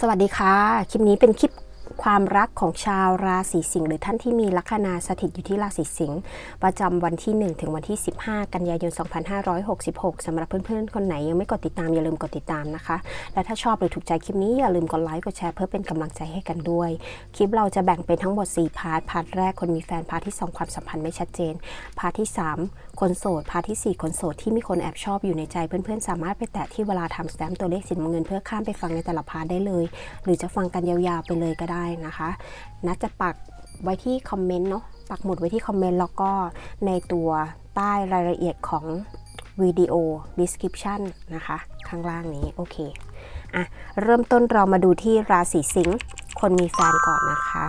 สวัสดีค่ะ คลิปนี้เป็นคลิป ความรักของชาวราศีสิงห์หรือท่านที่มีลัคนาสถิตอยู่ที่ราศีสิงห์ประจำวันที่ 1 ถึงวันที่ 15 กันยายน 2566สำหรับเพื่อนๆ คนไหนยังไม่กดติดตามอย่าลืมกดติดตามนะคะ และถ้าชอบหรือถูกใจคลิปนี้อย่าลืมกดไลค์กดแชร์เพื่อเป็นกำลังใจให้กันด้วย คลิปเราจะแบ่งเป็นทั้งหมด 4 พาร์ท พาร์ทแรกคนมีแฟน พาร์ทที่ 2 ความสัมพันธ์ไม่ชัดเจน พาร์ทที่ 3 คนโสด พาร์ททีสี่ 4 คนโสดที่มีคนแอบชอบอยู่ในใจเพื่อนๆ สามารถไปแตะที่เวลาทำสแตมป์ตัวเลขสินเงินเพื่อข้ามไปฟังในแต่ละพาร์ทได้เลย หรือจะฟังกันยาวๆไปเลยก็ได้นะคะนัดจะปักไว้ที่คอมเมนต์เนาะปักหมุดไว้ที่คอมเมนต์แล้วก็ในตัวใต้รายละเอียดของวิดีโอ description นะคะ ข้างล่างนี้โอเคอะเริ่มต้นเรามาดูที่ราศีสิงห์คนมีแฟนก่อนนะคะ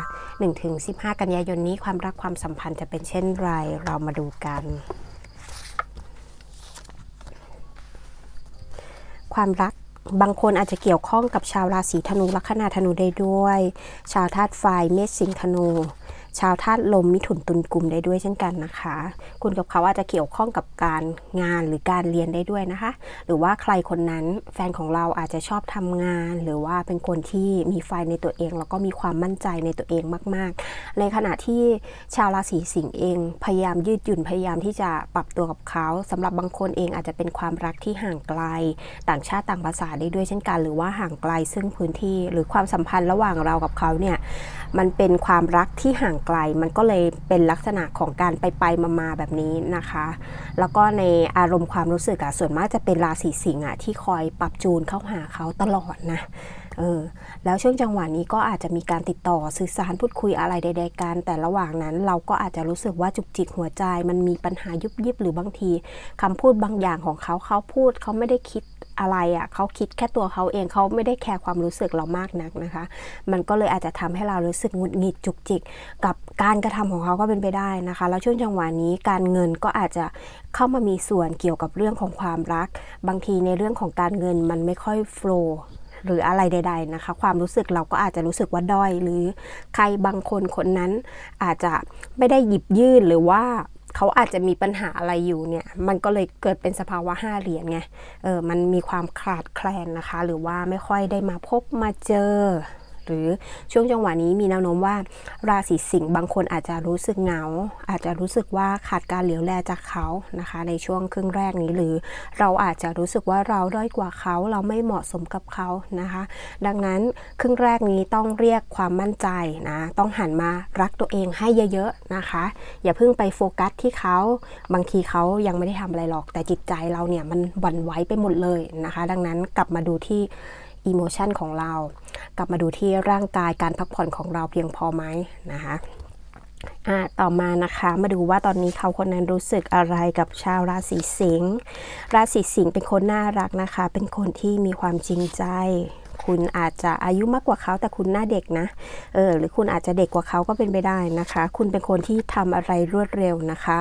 1-15 กันยายนนี้ความรักความสัมพันธ์จะเป็นเช่นไร เรามาดูกัน ความรัก บางคนอาจจะเกี่ยวข้องกับชาวราศีธนูลัคนาธนูได้ด้วย ชาวธาตุไฟเมษสิงห์ธนู ชาวธาตุลมมิถุนตุลกลุ่มได้ด้วยเช่นกันนะคะ คุณกับเขาอาจจะเกี่ยวข้องกับการงานหรือการเรียนได้ด้วยนะคะ หรือว่าใครคนนั้นแฟนของเราอาจจะชอบทำงาน หรือว่าเป็นคนที่มีไฟในตัวเอง แล้วก็มีความมั่นใจในตัวเองมาก ๆ ในขณะที่ชาวราศีสิงห์เองพยายามยืดหยุ่นพยายามที่จะปรับตัวกับเขาสำหรับบางคนเองอาจจะเป็นความรักที่ห่างไกล ต่างชาติต่างภาษาได้ด้วยเช่นกัน หรือว่าห่างไกลซึ่งพื้นที่หรือความสัมพันธ์ระหว่างเรากับเขาเนี่ย มันเป็นความรักที่ห่างไกล มันก็เลยเป็นลักษณะของการไปไปมามาแบบนี้นะคะ แล้วก็ในอารมณ์ความรู้สึกอะส่วนมากจะเป็นราศีสิงห์อะที่คอยปรับจูนเข้าหาเขาตลอดนะเออแล้วช่วงจังหวะนี้ก็อาจจะมีการติดต่อสื่อสารพูดคุยอะไรใดๆกันแต่ระหว่างนั้นเราก็อาจจะรู้สึกว่าจุกจิกหัวใจ มันมีปัญหายุบยิบหรือบางทีคำพูดบางอย่างของเขาเขาพูดเขาไม่ได้คิด อะไรอะ่ะเขาคิดแค่ตัวเขาเองเขาไม่ได้แคร์ความรู้สึกเรามากนักนะคะ มันก็เลยอาจจะทำให้เรารู้สึกหงุดหงิดจุกจิก กับการกระทำของเขาก็เป็นไปได้นะคะ แล้วช่วงจังหวะนี้การเงินก็อาจจะเข้ามามีส่วนเกี่ยวกับเรื่องของความรัก บางทีในเรื่องของการเงินมันไม่ค่อยโฟล์หรืออะไรใด ๆนะคะ ความรู้สึกเราก็อาจจะรู้สึกว่าด้อย หรือใครบางคนคนนั้นอาจจะไม่ได้หยิบยื่นหรือว่า เขาอาจจะมีปัญหาอะไรอยู่เนี่ยมันก็เลยเกิดเป็นสภาวะห้าเหรียญไงเออมันมีความขาดแคลนนะคะ หรือว่าไม่ค่อยได้มาพบมาเจอ หรือช่วงจังหวะนี้มีแนวโน้มว่า ราศีสิงห์บางคนอาจจะรู้สึกเหงา อาจจะรู้สึกว่าขาดการเหลียวแลจากเขานะคะ ในช่วงครึ่งแรกนี้หรือเราอาจจะรู้สึกว่าเราด้อยกว่าเขาเราไม่เหมาะสมกับเขานะคะ ดังนั้นครึ่งแรกนี้ต้องเรียกความมั่นใจนะต้องหันมารักตัวเองให้เยอะๆนะคะ อย่าเพิ่งไปโฟกัสที่เขาบางทีเขายังไม่ได้ทำอะไรหรอก แต่จิตใจเราเนี่ยมันหวั่นไหวไปหมดเลยนะคะ ดังนั้นกลับมาดูที่ อิโมชันของเรา กลับมาดูที่ร่างกายการพักผ่อนของเราเพียงพอไหมนะคะต่อมานะคะมาดูว่าตอนนี้เขาคนนั้นรู้สึกอะไรกับชาวราศีสิงห์ราศีสิงห์เป็นคนน่ารักนะคะ เป็นคนที่มีความจริงใจ คุณอาจจะอายุมากกว่าเขาแต่คุณหน้าเด็กนะเออหรือคุณอาจจะเด็กกว่าเขาก็เป็นไปได้นะคะ คุณเป็นคนที่ทำอะไรรวดเร็วนะคะ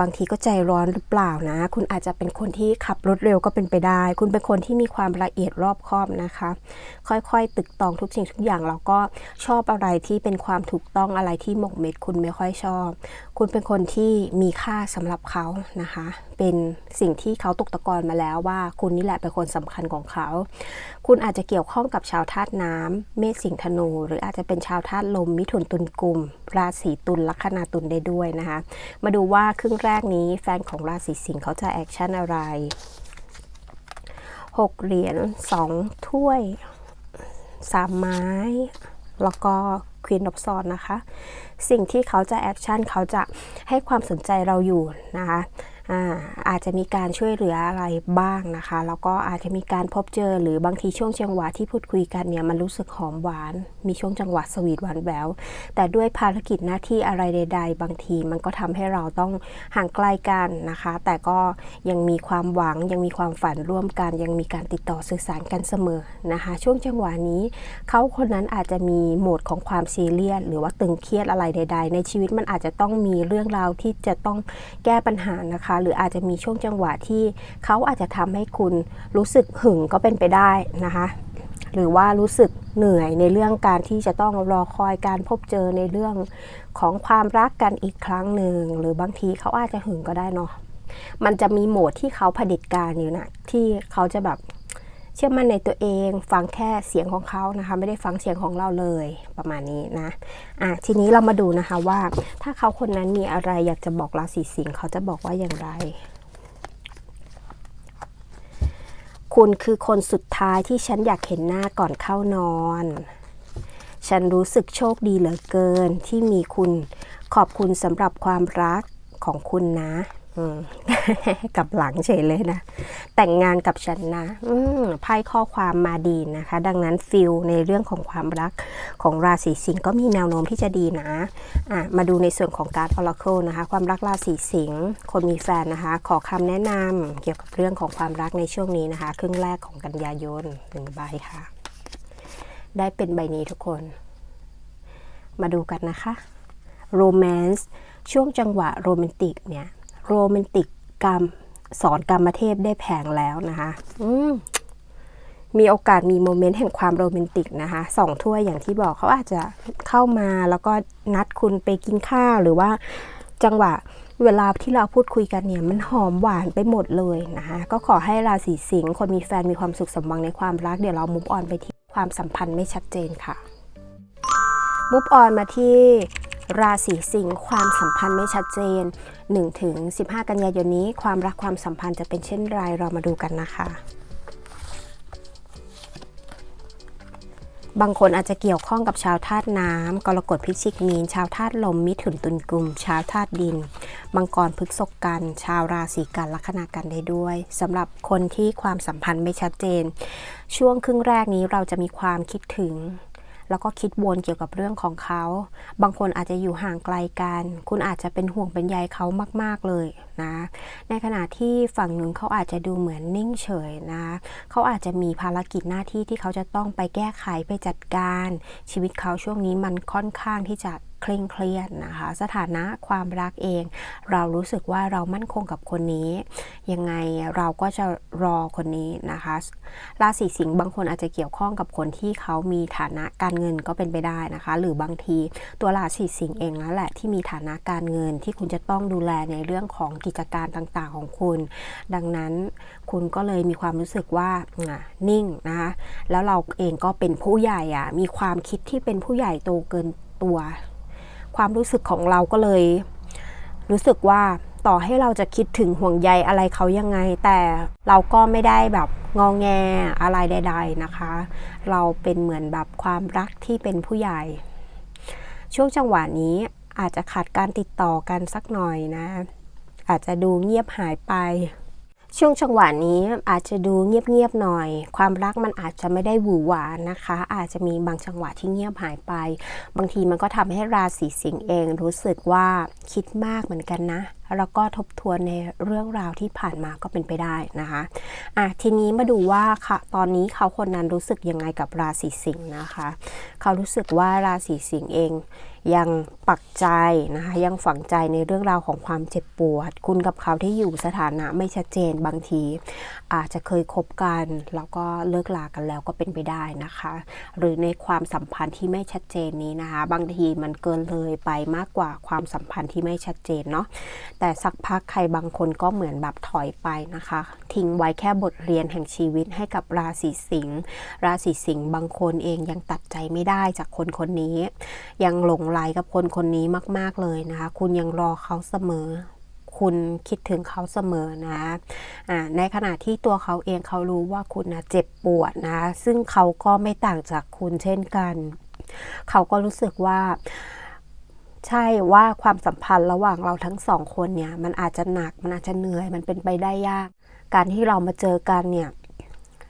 บางทีก็ใจร้อนหรือเปล่านะ คุณอาจจะเป็นคนที่ขับรถเร็วก็เป็นไปได้ คุณเป็นคนที่มีความละเอียดรอบคอบนะคะ ค่อยๆ ตึกตองทุกสิ่งทุกอย่างแล้วก็ชอบอะไรที่เป็นความถูกต้องอะไรที่หมกเม็ดคุณไม่ค่อยชอบ คุณเป็นคนที่มีค่าสำหรับเขานะคะ เป็นสิ่งที่เขาตกตะกอนมาแล้วว่าคุณนี่แหละเป็นคนสำคัญของเขา คุณอาจจะเกี่ยวข้องกับชาวธาตุน้ำเมษสิงห์ธนู หรืออาจจะเป็นชาวธาตุลม มิถุนตุลกุม ราศีตุลลัคนาตุลได้ด้วยนะคะ มาดูว่าครึ่งแรกนี้แฟนของราศีสิงห์เขาจะแอคชั่นอะไรหกเหรียญสองถ้วยสามไม้ แล้วก็ควีนดอ s ซอนนะคะ สิ่งที่เขาจะแอคชั่นเขาจะให้ความสนใจเราอยู่นะคะ อาอาจจะมีการช่วยเหลืออะไรบ้างนะคะ แล้วก็อาจจะมีการพบเจอหรือบางทีช่วงจังหวะที่พูดคุยกันเนี่ยมันรู้สึกหอมหวาน มีช่วงจังหวะสวีทหวานแหววแต่ด้วยภารกิจหน้าที่อะไรใด ๆ บางทีมันก็ทำให้เราต้องห่างไกลกันนะคะ แต่ก็ยังมีความหวังยังมีความฝันร่วมกัน ยังมีการติดต่อสื่อสารกันเสมอนะคะ ช่วงจังหวะนี้เขาคนนั้นอาจจะมีโหมดของความซีเรียสหรือว่าตึงเครียดอะไรใด ๆ ในชีวิตมันอาจจะต้องมีเรื่องราวที่จะต้องแก้ปัญหานะคะหรืออาจจะมีช่วงจังหวะที่เขาอาจจะทำให้คุณรู้สึกหึงก็เป็นไปได้นะคะหรือว่ารู้สึกเหนื่อยในเรื่องการที่จะต้องรอคอยการพบเจอในเรื่องของความรักกันอีกครั้งหนึ่ง หรือบางทีเขาอาจจะหึงก็ได้เนาะมันจะมีโหมดที่เขาผดิตการอยู่นะที่เขาจะแบบ เชื่อมั่นในตัวเองฟังแค่เสียงของเขานะคะ ไม่ได้ฟังเสียงของเราเลยประมาณนี้นะอะทีนี้เรามาดูนะคะว่า ถ้าเขาคนนั้นมีอะไรอยากจะบอกราศีสิงห์เขาจะบอกว่าอย่างไร คุณคือคนสุดท้ายที่ฉันอยากเห็นหน้าก่อนเข้านอน ฉันรู้สึกโชคดีเหลือเกินที่มีคุณขอบคุณสำหรับความรักของคุณนะ กับหลังเฉยเลยนะ แต่งงานกับฉันนะไพ่ข้อความมาดีนะคะ ดังนั้นฟิลในเรื่องของความรักของราศีสิงห์ก็มีแนวโน้มที่จะดีนะะมาดูในส่วนของการ Oracle นะคะ ความรักราศีสิงห์คนมีแฟนนะคะ ขอคำแนะนำเกี่ยวกับเรื่องของความรักในช่วงนี้นะคะ ครึ่งแรกของกันยายนหนึ่งใบค่ะ ได้เป็นใบนี้ทุกคน มาดูกันนะคะโรแมนต์ช่วงจังหวะโรแมนติกเนี่ย โรแมนติกกรรม สอนกรรมเทพได้แผงแล้วนะคะอืมมีโอกาสมีโมเมนต์แห่งความโรแมนติกนะคะสองถ้วยอย่างที่บอกเขาอาจจะเข้ามาแล้วก็นัดคุณไปกินข้าวหรือว่าจังหวะเวลาที่เราพูดคุยกันเนี่ยมันหอมหวานไปหมดเลยนะคะก็ขอให้ราศีสิงห์คนมีแฟนมีความสุขสมหวังในความรักเดี๋ยวเรามุฟออนไปที่ความสัมพันธ์ไม่ชัดเจนค่ะมุฟออนมาที่ ราศีสิงห์ความสัมพันธ์ไม่ชัดเจน1ถึง15 กันยายนนี้ ความรักความสัมพันธ์จะเป็นเช่นไรเรามาดูกันนะคะ บางคนอาจจะเกี่ยวข้องกับชาวธาตุน้ำกรกฎพิจิกมีน ชาวธาตุลม มิถุนตุลกุม ชาวธาตุดิน มังกรพฤกษกกัน ชาวราศีกันลัคนากันได้ด้วยสำหรับคนที่ความสัมพันธ์ไม่ชัดเจน ช่วงครึ่งแรกนี้เราจะมีความคิดถึง แล้วก็คิดวนเกี่ยวกับเรื่องของเขา บางคนอาจจะอยู่ห่างไกลกัน คุณอาจจะเป็นห่วงเป็นใยเขามากๆเลยนะ ในขณะที่ฝั่งหนึ่งเขาอาจจะดูเหมือนนิ่งเฉยนะ เขาอาจจะมีภารกิจหน้าที่ที่เขาจะต้องไปแก้ไขไปจัดการ ชีวิตเขาช่วงนี้มันค่อนข้างที่จะ เคร่งเครียดนะคะ สถานะความรักเอง เรารู้สึกว่าเรามั่นคงกับคนนี้ ยังไงเราก็จะรอคนนี้นะคะราศีสิงห์บางคนอาจจะเกี่ยวข้องกับคนที่เขามีฐานะการเงินก็เป็นไปได้นะคะ หรือบางทีตัวราศีสิงห์เองนั่นแหละที่มีฐานะการเงินที่คุณจะต้องดูแลในเรื่องของกิจการต่างๆของคุณ ดังนั้นคุณก็เลยมีความรู้สึกว่านิ่งนะคะแล้วเราเองก็เป็นผู้ใหญ่อะมีความคิดที่เป็นผู้ใหญ่โตเกินตัว ความรู้สึกของเราก็เลย รู้สึกว่าต่อให้เราจะคิดถึงห่วงใยอะไรเขายังไง แต่เราก็ไม่ได้แบบงองแงอะไรใด ๆนะคะ เราเป็นเหมือนแบบความรักที่เป็นผู้ใหญ่ ช่วงจังหวะนี้อาจจะขาดการติดต่อกันสักหน่อยนะ อาจจะดูเงียบหายไป ช่วงจังหวะนี้อาจจะดูเงียบๆหน่อย ความรักมันอาจจะไม่ได้หวือหวานะคะ อาจจะมีบางจังหวะที่เงียบหายไป บางทีมันก็ทำให้ราศีสิงห์เองรู้สึกว่าคิดมากเหมือนกันนะ แล้วก็ทบทวนในเรื่องราวที่ผ่านมาก็เป็นไปได้นะคะอะทีนี้มาดูว่าค่ะ ตอนนี้เขาคนนั้นรู้สึกยังไงกับราศีสิงห์นะคะ เขารู้สึกว่าราศีสิงห์เอง ยังปักใจนะคะยังฝังใจในเรื่องราวของความเจ็บปวด คุณกับเขาที่อยู่สถานะไม่ชัดเจนบางที อาจจะเคยคบกันแล้วก็เลิกลากันแล้วก็เป็นไปได้นะคะ หรือในความสัมพันธ์ที่ไม่ชัดเจนนี้นะคะ บางทีมันเกินเลยไปมากกว่าความสัมพันธ์ที่ไม่ชัดเจนเนาะแต่สักพักใครบางคนก็เหมือนแบบถอยไปนะคะ ทิ้งไว้แค่บทเรียนแห่งชีวิตให้กับราศีสิงห์ราศีสิงห์บางคนเองยังตัดใจไม่ได้จากคนคนนี้ ยังหลงไหลกับคนคนนี้มาก ๆเลยนะคะ คุณยังรอเขาเสมอ คุณคิดถึงเขาเสมอนะอ่าในขณะที่ตัวเขาเองเขารู้ว่าคุณนะเจ็บปวดนะ ซึ่งเขาก็ไม่ต่างจากคุณเช่นกัน เขาก็รู้สึกว่าใช่ว่าความสัมพันธ์ระหว่างเราทั้งสองคนเนี่ย มันอาจจะหนักมันอาจจะเหนื่อย มันเป็นไปได้ยาก การที่เรามาเจอกันเนี่ย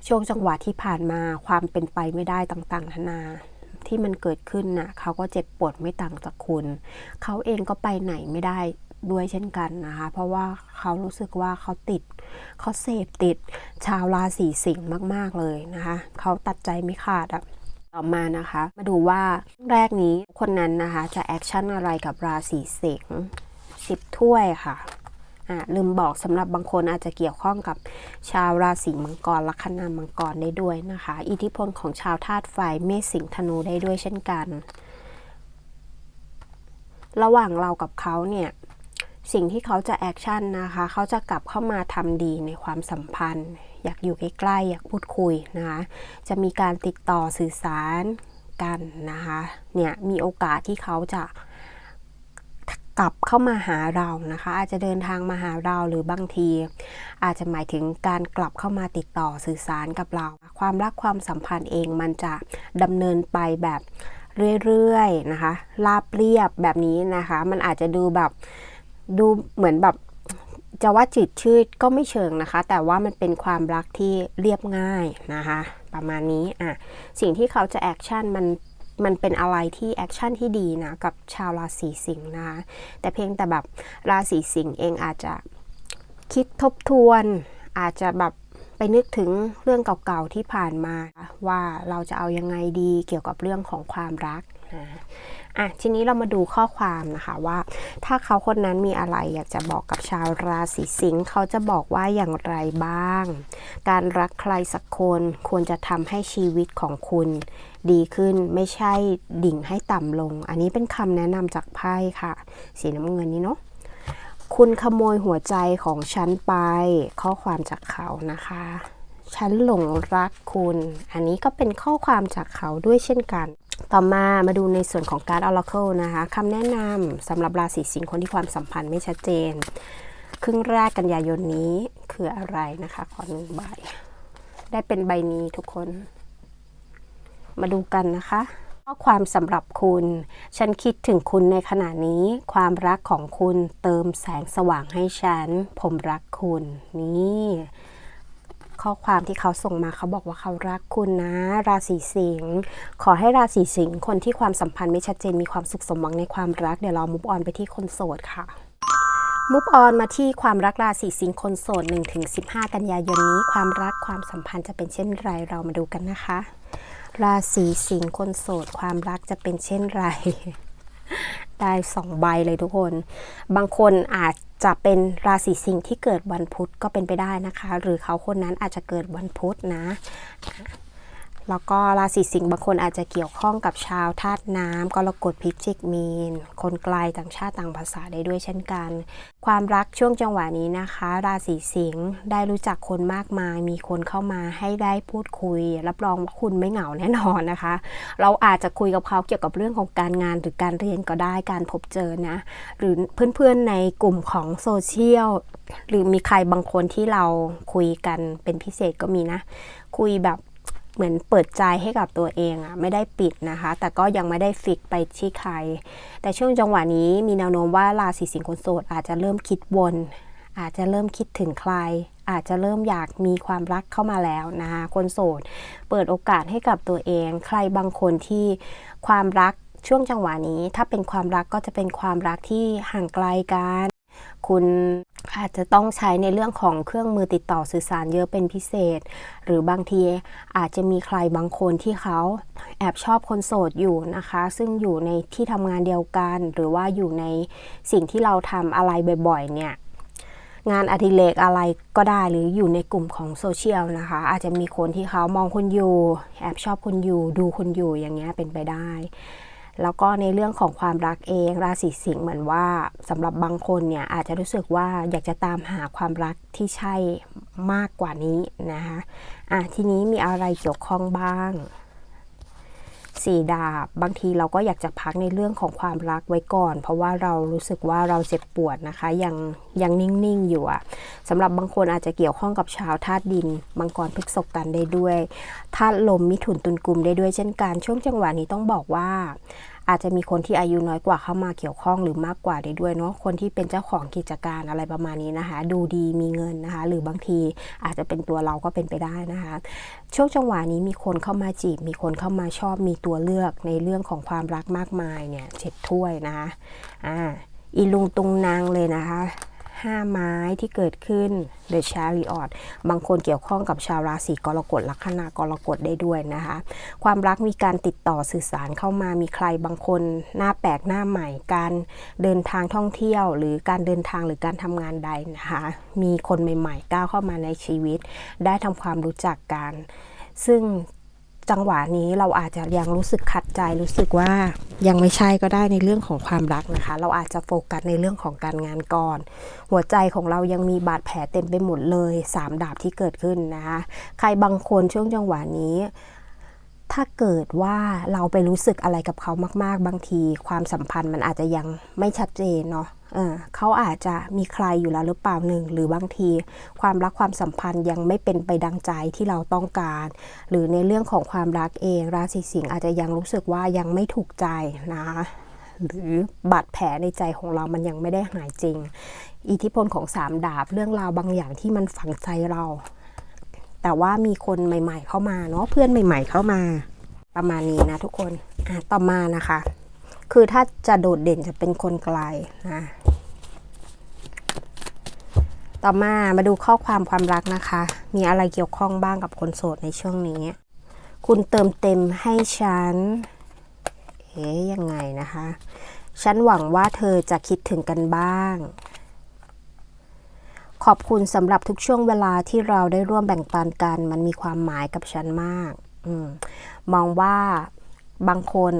ช่วงจังหวะที่ผ่านมาความเป็นไปไม่ได้ต่างๆนานา ที่มันเกิดขึ้นน่ะเขาก็เจ็บปวดไม่ต่างจากคุณ เขาเองก็ไปไหนไม่ได้ด้วยเช่นกันนะคะ เพราะว่าเขารู้สึกว่าเขาติด เขาเสพติดชาวราศีสิงห์มาก ๆ เลยนะคะ เขาตัดใจไม่ขาดอะต่อมานะคะ มาดูว่าแรกนี้คนนั้นนะคะ จะแอคชั่นอะไรกับราศีสิงห์สิบถ้วยค่ะ ลืมบอกสำหรับบางคนอาจจะเกี่ยวข้องกับชาวราศีมังกรลัคนามังกรได้ด้วยนะคะ อิทธิพลของชาวธาตุไฟเมษสิงห์ธนูได้ด้วยเช่นกัน ระหว่างเรากับเขาเนี่ยสิ่งที่เขาจะแอคชั่นนะคะ เขาจะกลับเข้ามาทำดีในความสัมพันธ์ อยากอยู่ใกล้ๆ อยากพูดคุยนะคะ จะมีการติดต่อสื่อสารกันนะคะ เนี่ยมีโอกาสที่เขาจะ กลับเข้ามาหาเรานะคะ อาจจะเดินทางมาหาเราหรือบางที อาจจะหมายถึงการกลับเข้ามาติดต่อสื่อสารกับเรา ความรักความสัมพันธ์เองมันจะดำเนินไปแบบเรื่อยๆนะคะ ราบเรียบแบบนี้นะคะ มันอาจจะดูแบบดูเหมือนแบบจะว่าจืดชืดก็ไม่เชิงนะคะ แต่ว่ามันเป็นความรักที่เรียบง่ายนะคะ ประมาณนี้อะสิ่งที่เขาจะแอคชั่นมัน มันเป็นอะไรที่แอคชั่นที่ดีนะ กับชาวราศีสิงห์นะคะแต่เพียงแต่แบบราศีสิงห์เองอาจจะคิดทบทวน อาจจะแบบไปนึกถึงเรื่องเก่าๆที่ผ่านมาว่าเราจะเอายังไงดีเกี่ยวกับเรื่องของความรักนะอะทีนี้เรามาดูข้อความนะคะว่า ถ้าเขาคนนั้นมีอะไรอยากจะบอกกับชาวราศีสิงห์เขาจะบอกว่าอย่างไรบ้าง การรักใครสักคนควรจะทำให้ชีวิตของคุณ ดีขึ้นไม่ใช่ดิ่งให้ต่ำลง อันนี้เป็นคำแนะนำจากไพ่ค่ะ สีน้ำเงินนี้เนาะคุณขโมยหัวใจของฉันไปข้อความจากเขานะคะ ฉันหลงรักคุณ อันนี้ก็เป็นข้อความจากเขาด้วยเช่นกัน ต่อมามาดูในส่วนของการ Oracle นะคะคำแนะนำสำหรับราศีสิงห์คนที่ความสัมพันธ์ไม่ชัดเจน ครึ่งแรกกันยายนนี้คืออะไรนะคะ ขอหนึ่งใบได้เป็นใบนี้ทุกคน มาดูกันนะคะข้อความสำหรับคุณ ฉันคิดถึงคุณในขณะนี้ ความรักของคุณเติมแสงสว่างให้ฉัน ผมรักคุณ นี่ ข้อความที่เขาส่งมาเขาบอกว่าเขารักคุณนะ ราศีสิงห์ ขอให้ราศีสิงห์คนที่ความสัมพันธ์ไม่ชัดเจนมีความสุขสมหวังในความรัก เดี๋ยวเรามุฟออนไปที่คนโสดค่ะมุฟออนมาที่ความรักราศีสิงห์คนโสด1-15 กันยายนนี้ ความรักความสัมพันธ์จะเป็นเช่นไรเรามาดูกันนะคะ ราศีสิงห์คนโสดความรักจะเป็นเช่นไร ได้สองใบเลยทุกคน บางคนอาจจะเป็นราศีสิงห์ที่เกิดวันพุธก็เป็นไปได้นะคะ หรือเขาคนนั้นอาจจะเกิดวันพุธนะ แล้วก็ราศีสิงห์บางคนอาจจะเกี่ยวข้องกับชาวธาตุน้ำกรกฎพิจิกมีน คนไกลต่างชาติต่างภาษาได้ด้วยเช่นกัน ความรักช่วงจังหวะนี้นะคะ ราศีสิงห์ได้รู้จักคนมากมาย มีคนเข้ามาให้ได้พูดคุย รับรองว่าคุณไม่เหงาแน่นอนนะคะ เราอาจจะคุยกับเขาเกี่ยวกับเรื่องของการงานหรือการเรียนก็ได้การพบเจอนะ หรือเพื่อนๆในกลุ่มของโซเชียลหรือมีใครบางคนที่เราคุยกันเป็นพิเศษก็มีนะ คุยแบบ เหมือนเปิดใจให้กับตัวเองอะไม่ได้ปิดนะคะ แต่ก็ยังไม่ได้ฟิกไปที่ใคร แต่ช่วงจังหวะนี้มีแนวโน้มว่าราศีสิงห์คนโสดอาจจะเริ่มคิดวนอาจจะเริ่มคิดถึงใคร อาจจะเริ่มอยากมีความรักเข้ามาแล้วนะคะคนโสด เปิดโอกาสให้กับตัวเอง ใครบางคนที่ความรักช่วงจังหวะนี้ ถ้าเป็นความรักก็จะเป็นความรักที่ห่างไกลกัน คุณ อาจจะต้องใช้ในเรื่องของเครื่องมือติดต่อสื่อสารเยอะเป็นพิเศษ หรือบางทีอาจจะมีใครบางคนที่เขาแอบชอบคนโสดอยู่นะคะ ซึ่งอยู่ในที่ทำงานเดียวกัน หรือว่าอยู่ในสิ่งที่เราทำอะไรบ่อยๆเนี่ยงานอดิเรกอะไรก็ได้หรืออยู่ในกลุ่มของโซเชียลนะคะ อาจจะมีคนที่เขามองคุณอยู่ แอบชอบคุณอยู่ ดูคุณอยู่อย่างเงี้ยเป็นไปได้ แล้วก็ในเรื่องของความรักเองราศีสิงห์เหมือนว่าสำหรับบางคนเนี่ยอาจจะรู้สึกว่าอยากจะตามหาความรักที่ใช่มากกว่านี้นะคะอะทีนี้มีอะไรเกี่ยวข้องบ้าง สี่ดาบบางทีเราก็อยากจะพักในเรื่องของความรักไว้ก่อน เพราะว่าเรารู้สึกว่าเราเจ็บปวดนะคะ ยังยังนิ่งๆอยู่อะสำหรับบางคนอาจจะเกี่ยวข้องกับชาวธาตุดินมังกรพฤกษกตันได้ด้วยธาตุลมมิถุนตุลกลุ่มได้ด้วยเช่นกันช่วงจังหวะนี้ต้องบอกว่า อาจจะมีคนที่อายุน้อยกว่าเข้ามาเกี่ยวข้องหรือมากกว่าได้ด้วยเนาะคนที่เป็นเจ้าของกิจการอะไรประมาณนี้นะคะ ดูดีมีเงินนะคะ หรือบางทีอาจจะเป็นตัวเราก็เป็นไปได้นะคะ ช่วงจังหวะนี้มีคนเข้ามาจีบ มีคนเข้ามาชอบมีตัวเลือกในเรื่องของความรักมากมายเนี่ยเจ็ดถ้วยนะคะอ่าอีลุงตุงนางเลยนะคะ ห้าไม้ที่เกิดขึ้น The Chariot บางคนเกี่ยวข้องกับชาวราศีกรกฎลัคนากรกฎได้ด้วยนะคะ ความรักมีการติดต่อสื่อสารเข้ามามีใครบางคนหน้าแปลกหน้าใหม่ การเดินทางท่องเที่ยว หรือการเดินทางหรือการทำงานใดนะคะ มีคนใหม่ๆก้าวเข้ามาในชีวิต ได้ทำความรู้จักกัน ซึ่ง จังหวะนี้เราอาจจะยังรู้สึกขัดใจรู้สึกว่ายังไม่ใช่ก็ได้ในเรื่องของความรักนะคะ เราอาจจะโฟกัสในเรื่องของการงานก่อน หัวใจของเรายังมีบาดแผลเต็มไปหมดเลยสามดาบที่เกิดขึ้นนะคะใครบางคนช่วงจังหวะนี้ ถ้าเกิดว่าเราไปรู้สึกอะไรกับเขามาก ๆ บางที ความสัมพันธ์มันอาจจะยังไม่ชัดเจนเนาะ เขาอาจจะมีใครอยู่แล้วหรือเปล่าหนึ่งหรือบางที ความรักความสัมพันธ์ยังไม่เป็นไปดังใจที่เราต้องการ หรือในเรื่องของความรักเองราศีสิงห์อาจจะยังรู้สึกว่ายังไม่ถูกใจนะหรือบาดแผลในใจของเรามันยังไม่ได้หายจริง อิทธิพลของสามดาบเรื่องราวบางอย่างที่มันฝังใจเรา แต่ว่ามีคนใหม่ ๆ เข้ามาเนาะเพื่อนใหม่ ๆ เข้ามา ประมาณนี้นะทุกคนอะต่อมานะคะ คือถ้าจะโดดเด่นจะเป็นคนไกลนะ ต่อมามาดูข้อความความรักนะคะ มีอะไรเกี่ยวข้องบ้างกับคนโสดในช่วงนี้ คุณเติมเต็มให้ฉัน เอ๊ยยังไงนะคะ ฉันหวังว่าเธอจะคิดถึงกันบ้าง ขอบคุณสำหรับทุกช่วงเวลาที่เราได้ร่วมแบ่งปันกัน มันมีความหมายกับฉันมากอมมองว่าบางคน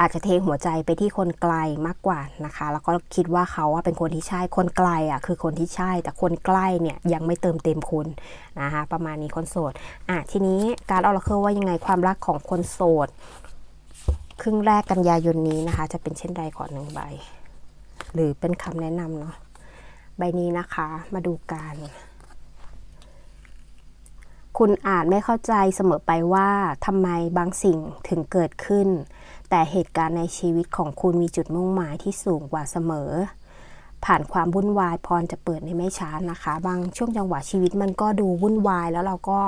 อาจจะเทหัวใจไปที่คนไกลมากกว่านะคะ แล้วก็คิดว่าเขาว่าเป็นคนที่ใช่คนไกลอะคือคนที่ใช่ แต่คนใกล้เนี่ยยังไม่เติมเต็มคุณนะคะประมาณนี้คนโสดอะทีนี้การออราเคิลว่ายังไงความรักของคนโสด ครึ่งแรกกันยายนนี้นะคะ จะเป็นเช่นใดก่อนหนึ่งใบ หรือเป็นคำแนะนำเนาะใบนี้นะคะมาดูกันคุณอาจไม่เข้าใจเสมอไปว่าทำไมบางสิ่งถึงเกิดขึ้น แต่เหตุการณ์ในชีวิตของคุณมีจุดมุ่งหมายที่สูงกว่าเสมอ ผ่านความวุ่นวายพรจะเปิดในไม่ช้านะคะ บางช่วงจังหวะชีวิตมันก็ดูวุ่นวายแล้วเราก็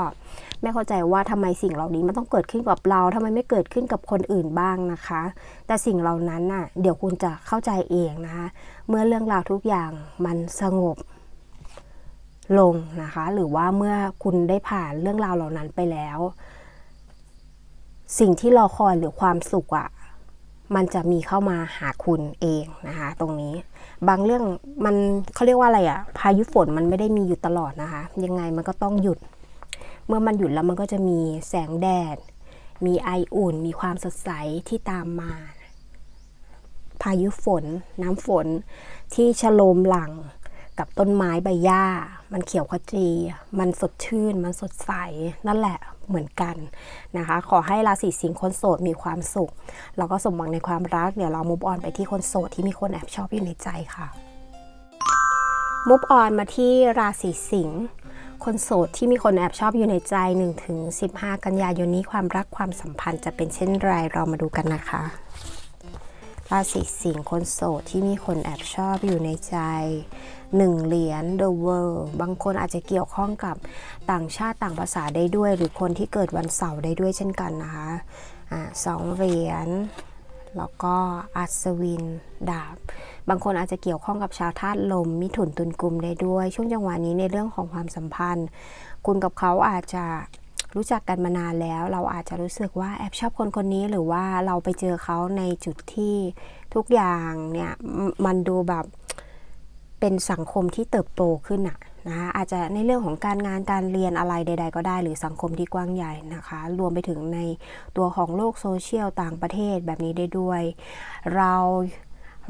ไม่เข้าใจว่าทำไมสิ่งเหล่านี้มันต้องเกิดขึ้นกับเราทำไมไม่เกิดขึ้นกับคนอื่นบ้างนะคะ แต่สิ่งเหล่านั้นน่ะเดี๋ยวคุณจะเข้าใจเองนะคะ เมื่อเรื่องราวทุกอย่างมันสงบลงนะคะ หรือว่าเมื่อคุณได้ผ่านเรื่องราวเหล่านั้นไปแล้ว สิ่งที่รอคอยหรือความสุขอะ่ะมันจะมีเข้ามาหาคุณเองนะคะ ตรงนี้ บางเรื่องมันเขาเรียกว่าอะไรอะ่ะ พายุฝนมันไม่ได้มีอยู่ตลอดนะคะ ยังไงมันก็ต้องหยุด เมื่อมันหยุดแล้วมันก็จะมีแสงแดด มีไออุ่น มีความสดใสที่ตามมา พายุฝน น้ำฝนที่ชโลมหลัง กับต้นไม้ใบหญ้า มันเขียวขจี มันสดชื่น มันสดใส นั่นแหละเหมือนกันนะคะ ขอให้ราศีสิงห์คนโสดมีความสุข แล้วก็สมหวังในความรัก เดี๋ยวเรามุฟออนไปที่คนโสดที่มีคนแอบชอบอยู่ในใจค่ะ มุฟออนมาที่ราศีสิงห์คนโสดที่มีคนแอบชอบอยู่ในใจ1ถึง15 กันยายนนี้ความรักความสัมพันธ์จะเป็นเช่นไรเรามาดูกันนะคะ ราศีสิงห์คนโสดที่มีคนแอบชอบอยู่ในใจ1เหรียญ The World บางคนอาจจะเกี่ยวข้องกับต่างชาติต่างภาษาได้ด้วย หรือคนที่เกิดวันเสาร์ได้ด้วยเช่นกันนะคะอ่าสองเหรียญแล้วก็อัศวินดาบ บางคนอาจจะเกี่ยวข้องกับชาวธาตุลม มิถุนตุลกุมได้ด้วย ช่วงจังหวะนี้ในเรื่องของความสัมพันธ์ คุณกับเขาอาจจะ รู้จักกันมานานแล้ว เราอาจจะรู้สึกว่าแอบชอบคนคนนี้หรือว่าเราไปเจอเขาในจุดที่ทุกอย่างเนี่ยมันดูแบบเป็นสังคมที่เติบโตขึ้นอะนะคะอาจจะในเรื่องของการงานการเรียนอะไรใด ๆ ก็ได้ หรือสังคมที่กว้างใหญ่นะคะ รวมไปถึงในตัวของโลกโซเชียลต่างประเทศแบบนี้ได้ด้วย เรา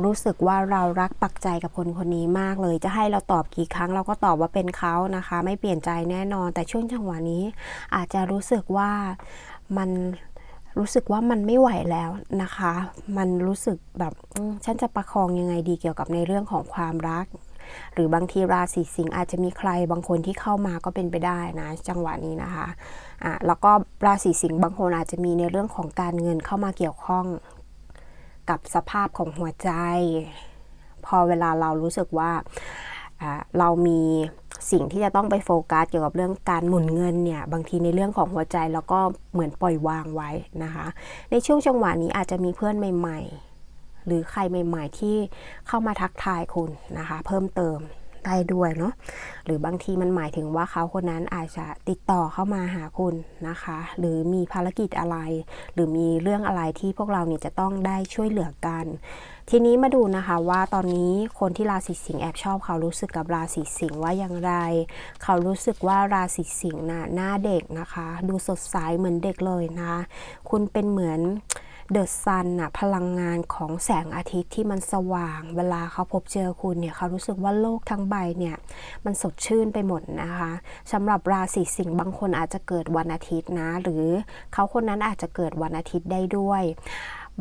รู้สึกว่าเรารักปักใจกับคนคนนี้มากเลย จะให้เราตอบกี่ครั้งเราก็ตอบว่าเป็นเขานะคะ ไม่เปลี่ยนใจแน่นอน แต่ช่วงจังหวะนี้ อาจจะรู้สึกว่ามันรู้สึกว่ามันไม่ไหวแล้วนะคะ มันรู้สึกแบบฉันจะประคองยังไงดีเกี่ยวกับในเรื่องของความรัก หรือบางทีราศีสิงห์อาจจะมีใครบางคนที่เข้ามาก็เป็นไปได้นะ จังหวะนี้นะคะอะแล้วก็ราศีสิงห์บางคนอาจจะมีในเรื่องของการเงินเข้ามาเกี่ยวข้อง กับสภาพของหัวใจ พอเวลาเรารู้สึกว่าเรามีสิ่งที่จะต้องไปโฟกัสเกี่ยวกับเรื่องการหมุนเงินเนี่ยบางทีในเรื่องของหัวใจแล้วก็เหมือนปล่อยวางไว้นะคะ ในช่วงจังหวะนี้อาจจะมีเพื่อนใหม่ ๆ หรือใครใหม่ ๆ ที่เข้ามาทักทายคุณนะคะ เพิ่มเติม ได้ด้วยเนาะหรือบางทีมันหมายถึงว่าเขาคนนั้นอาจจะติดต่อเข้ามาหาคุณนะคะ หรือมีภารกิจอะไร หรือมีเรื่องอะไรที่พวกเราเนี่ยจะต้องได้ช่วยเหลือกัน ทีนี้มาดูนะคะว่าตอนนี้คนที่ราศีสิงห์แอบชอบเขารู้สึกกับราศีสิงห์ว่าอย่างไร เขารู้สึกว่าราศีสิงห์น่ะหน้าเด็กนะคะ ดูสดใสเหมือนเด็กเลยนะคุณเป็นเหมือน เดอะซันน่ะพลังงานของแสงอาทิตย์ที่มันสว่าง เวลาเขาพบเจอคุณเนี่ยเขารู้สึกว่าโลกทั้งใบเนี่ยมันสดชื่นไปหมดนะคะสำหรับราศีสิงห์บางคนอาจจะเกิดวันอาทิตย์นะ หรือเขาคนนั้นอาจจะเกิดวันอาทิตย์ได้ด้วย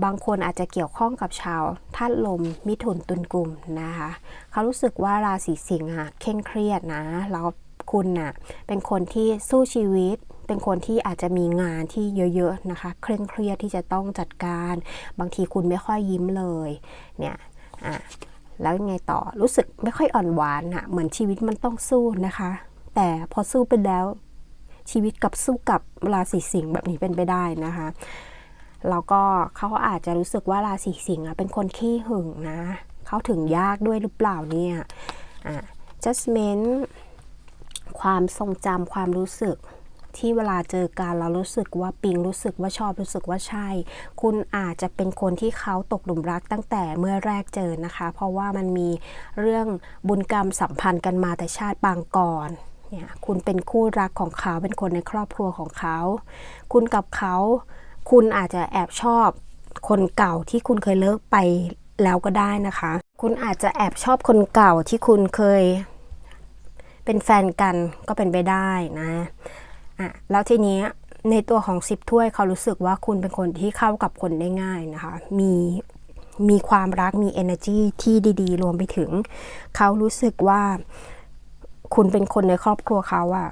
บางคนอาจจะเกี่ยวข้องกับชาวธาตุลมมิถุนตุลกลุ่มนะคะเขารู้สึกว่าราศีสิงห์อะเคร่งเครียดนะแล้วคุณน่ะเป็นคนที่สู้ชีวิต เป็นคนที่อาจจะมีงานที่เยอะๆนะคะเคร่งเครียดที่จะต้องจัดการ บางทีคุณไม่ค่อยยิ้มเลยเนี่ยอะแล้วยังไงต่อรู้สึกไม่ค่อยอ่อนหวานอะเหมือนชีวิตมันต้องสู้นะคะ แต่พอสู้ไปแล้วชีวิตกับสู้กับราศีสิงห์แบบนี้เป็นไปได้นะคะแล้วก็เขาอาจจะรู้สึกว่าราศีสิงห์เป็นคนขี้หึงนะเขาถึงยากด้วยหรือเปล่าเนี่ยอะ judgment ความทรงจำความรู้สึก ที่เวลาเจอกันเรารู้สึกว่าปิงรู้สึกว่าชอบรู้สึกว่าใช่ คุณอาจจะเป็นคนที่เขาตกหลุมรักตั้งแต่เมื่อแรกเจอนะคะ เพราะว่ามันมีเรื่องบุญกรรมสัมพันธ์กันมาแต่ชาติปางก่อนเนี่ยคุณเป็นคู่รักของเขาเป็นคนในครอบครัวของเขา คุณกับเขา คุณอาจจะแอบชอบคนเก่าที่คุณเคยเลิกไปแล้วก็ได้นะคะ คุณอาจจะแอบชอบคนเก่าที่คุณเคย เป็นแฟนกันก็เป็นไปได้นะ อะแล้วทีนี้ในตัวของสิบถ้วยเขารู้สึกว่าคุณเป็นคนที่เข้ากับคนได้ง่ายนะคะ มีมีความรักมี energy ที่ดีๆ รวมไปถึง เขารู้สึกว่าคุณเป็นคนในครอบครัวเขาอะ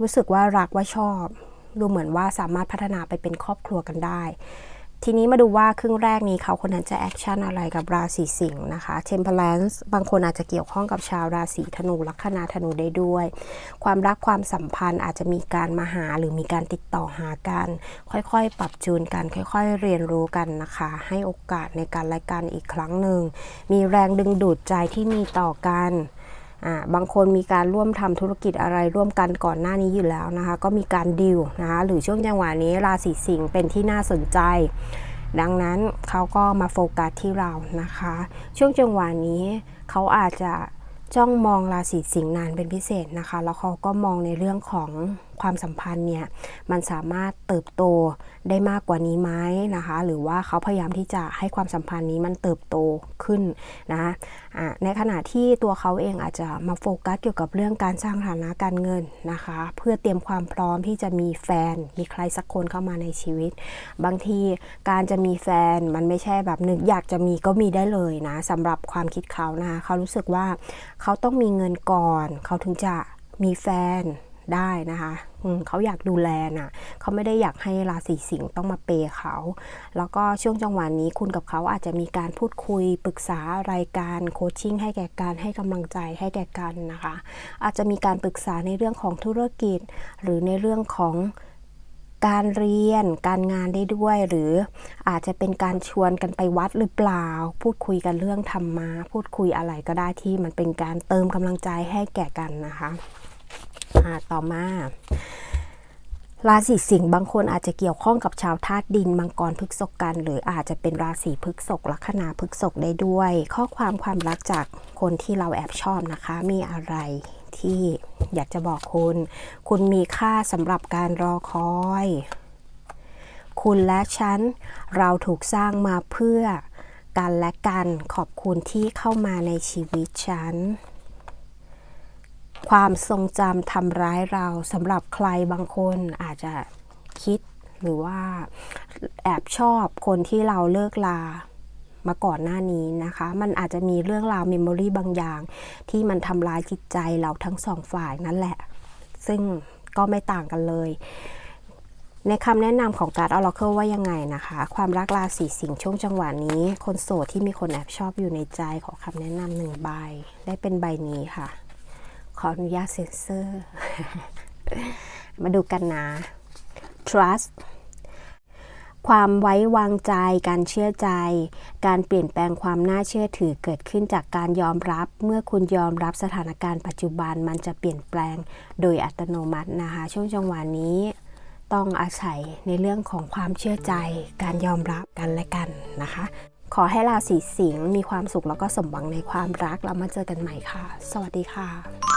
รู้สึกว่ารักว่าชอบ ดูเหมือนว่าสามารถพัฒนาไปเป็นครอบครัวกันได้ ทีนี้มาดูว่าครึ่งแรกนี้เขาคนนั้นจะแอคชั่นอะไรกับราศีสิงห์นะคะ Temperance บางคนอาจจะเกี่ยวข้องกับชาวราศีธนูลัคนาธนูได้ด้วย ความรักความสัมพันธ์อาจจะมีการมาหาหรือมีการติดต่อหากัน ค่อยๆ ปรับจูนกัน ค่อยๆ เรียนรู้กันนะคะ ให้โอกาสในการและกันอีกครั้งหนึ่ง มีแรงดึงดูดใจที่มีต่อกัน บางคนมีการร่วมทำธุรกิจอะไรร่วมกันก่อนหน้านี้อยู่แล้วนะคะ ก็มีการดิวนะคะหรือช่วงจังหวะนี้ราศีสิงห์เป็นที่น่าสนใจ ดังนั้นเขาก็มาโฟกัสที่เรานะคะ ช่วงจังหวะนี้เขาอาจจะจ้องมองราศีสิงห์นานเป็นพิเศษนะคะ แล้วเขาก็มองในเรื่องของความสัมพันธ์เนี่ย มันสามารถเติบโต ได้มากกว่านี้ไหมนะคะ หรือว่าเขาพยายามที่จะให้ความสัมพันธ์นี้มันเติบโตขึ้นนะะอะในขณะที่ตัวเขาเองอาจจะมาโฟกัสเกี่ยวกับเรื่องการสร้างฐานะการเงินนะคะ เพื่อเตรียมความพร้อมที่จะมีแฟนมีใครสักคนเข้ามาในชีวิต บางทีการจะมีแฟนมันไม่ใช่แบบนึกอยากจะมีก็มีได้เลยนะสำหรับความคิดเขานะคะเขารู้สึกว่าเขาต้องมีเงินก่อน เขาถึงจะมีแฟน ได้นะคะเขาอยากดูแลน่ะเขาไม่ได้อยากให้ราศีสิงห์ต้องมาเปย์เขา แล้วก็ช่วงจังหวะนี้คุณกับเขาอาจจะมีการพูดคุยปรึกษารายการโคชชิ่งให้แก่การให้กำลังใจให้แก่กันนะคะ อาจจะมีการปรึกษาในเรื่องของธุรกิจ หรือในเรื่องของการเรียนการงานได้ด้วย หรืออาจจะเป็นการชวนกันไปวัดหรือเปล่า พูดคุยกันเรื่องธรรมะพูดคุยอะไรก็ได้ที่มันเป็นการเติมกำลังใจให้แก่กันนะคะ อ่าต่อมา ราศีสิงห์บางคนอาจจะเกี่ยวข้องกับชาวธาตุดิน มังกรพฤกษกกัน หรืออาจจะเป็นราศีพฤกษกลัคนาพฤกษกได้ด้วย ข้อความความรักจากคนที่เราแอบชอบนะคะ มีอะไรที่อยากจะบอกคุณ คุณมีค่าสำหรับการรอคอย คุณและฉัน เราถูกสร้างมาเพื่อกันและกันขอบคุณที่เข้ามาในชีวิตฉัน ความทรงจำทำร้ายเราสำหรับใครบางคนอาจจะคิดหรือว่าแอบชอบคนที่เราเลิกลามาก่อนหน้านี้นะคะ มันอาจจะมีเรื่องราวเมมโมรีบางอย่าง ที่มันทำร้ายจิตใจเราทั้งสองฝ่ายนั่นแหละ ซึ่งก็ไม่ต่างกันเลย ในคำแนะนำของการ์ดออร์เคิลว่ายังไงนะคะ ความรักราศีสิงห์ช่วงจังหวะนี้ คนโสดที่มีคนแอบชอบอยู่ในใจขอคำแนะนำหนึ่งใบ ได้เป็นใบนี้ค่ะ ออนุญาตเซ็นเซอร์ มาดูกันนะ trust ความไว้วางใจ การเชื่อใจ การเปลี่ยนแปลงความน่าเชื่อถือเกิดขึ้นจากการยอมรับ เมื่อคุณยอมรับสถานการณ์ปัจจุบันมันจะเปลี่ยนแปลงโดยอัตโนมัตินะคะ ช่วงจังหวะนี้ ต้องอาศัยในเรื่องของความเชื่อใจ การยอมรับกันและกันนะคะ ขอให้ราศีสิงห์มีความสุขแล้วก็สมหวังในความรักแล้วมาเจอกันใหม่ค่ะ สวัสดีค่ะ